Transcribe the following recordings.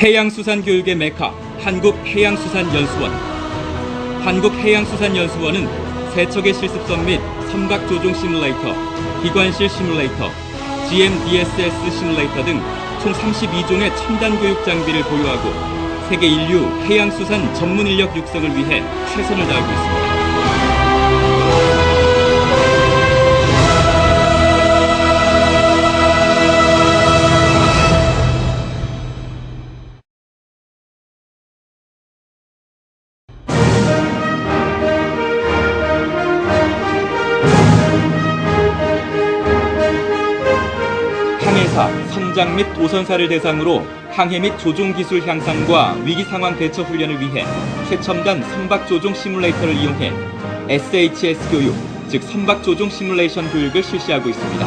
해양수산교육의 메카 한국해양수산연수원 한국해양수산연수원은 세척의 실습선 및 선박조종 시뮬레이터, 기관실 시뮬레이터, GMDSS 시뮬레이터 등 총 32종의 첨단 교육 장비를 보유하고 세계 인류 해양수산 전문 인력 육성을 위해 최선을 다하고 있습니다. 항해사, 선장 및 도선사를 대상으로 항해 및 조종 기술 향상과 위기 상황 대처 훈련을 위해 최첨단 선박 조종 시뮬레이터를 이용해 SHS 교육, 즉 선박 조종 시뮬레이션 교육을 실시하고 있습니다.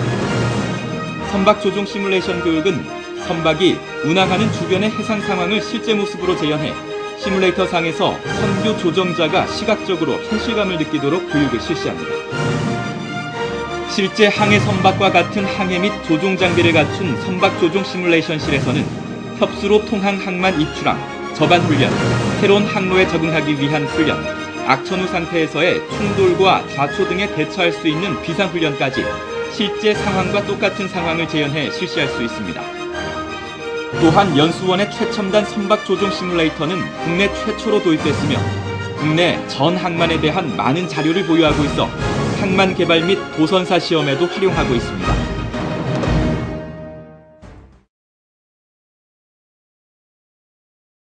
선박 조종 시뮬레이션 교육은 선박이 운항하는 주변의 해상 상황을 실제 모습으로 재현해 시뮬레이터 상에서 선교 조정자가 시각적으로 현실감을 느끼도록 교육을 실시합니다. 실제 항해 선박과 같은 항해 및 조종 장비를 갖춘 선박 조종 시뮬레이션실에서는 협수로 통항 항만 입출항, 저반 훈련, 새로운 항로에 적응하기 위한 훈련, 악천후 상태에서의 충돌과 좌초 등에 대처할 수 있는 비상 훈련까지 실제 상황과 똑같은 상황을 재현해 실시할 수 있습니다. 또한 연수원의 최첨단 선박 조종 시뮬레이터는 국내 최초로 도입됐으며 국내 전 항만에 대한 많은 자료를 보유하고 있어 항만 개발 및 도선사 시험에도 활용하고 있습니다.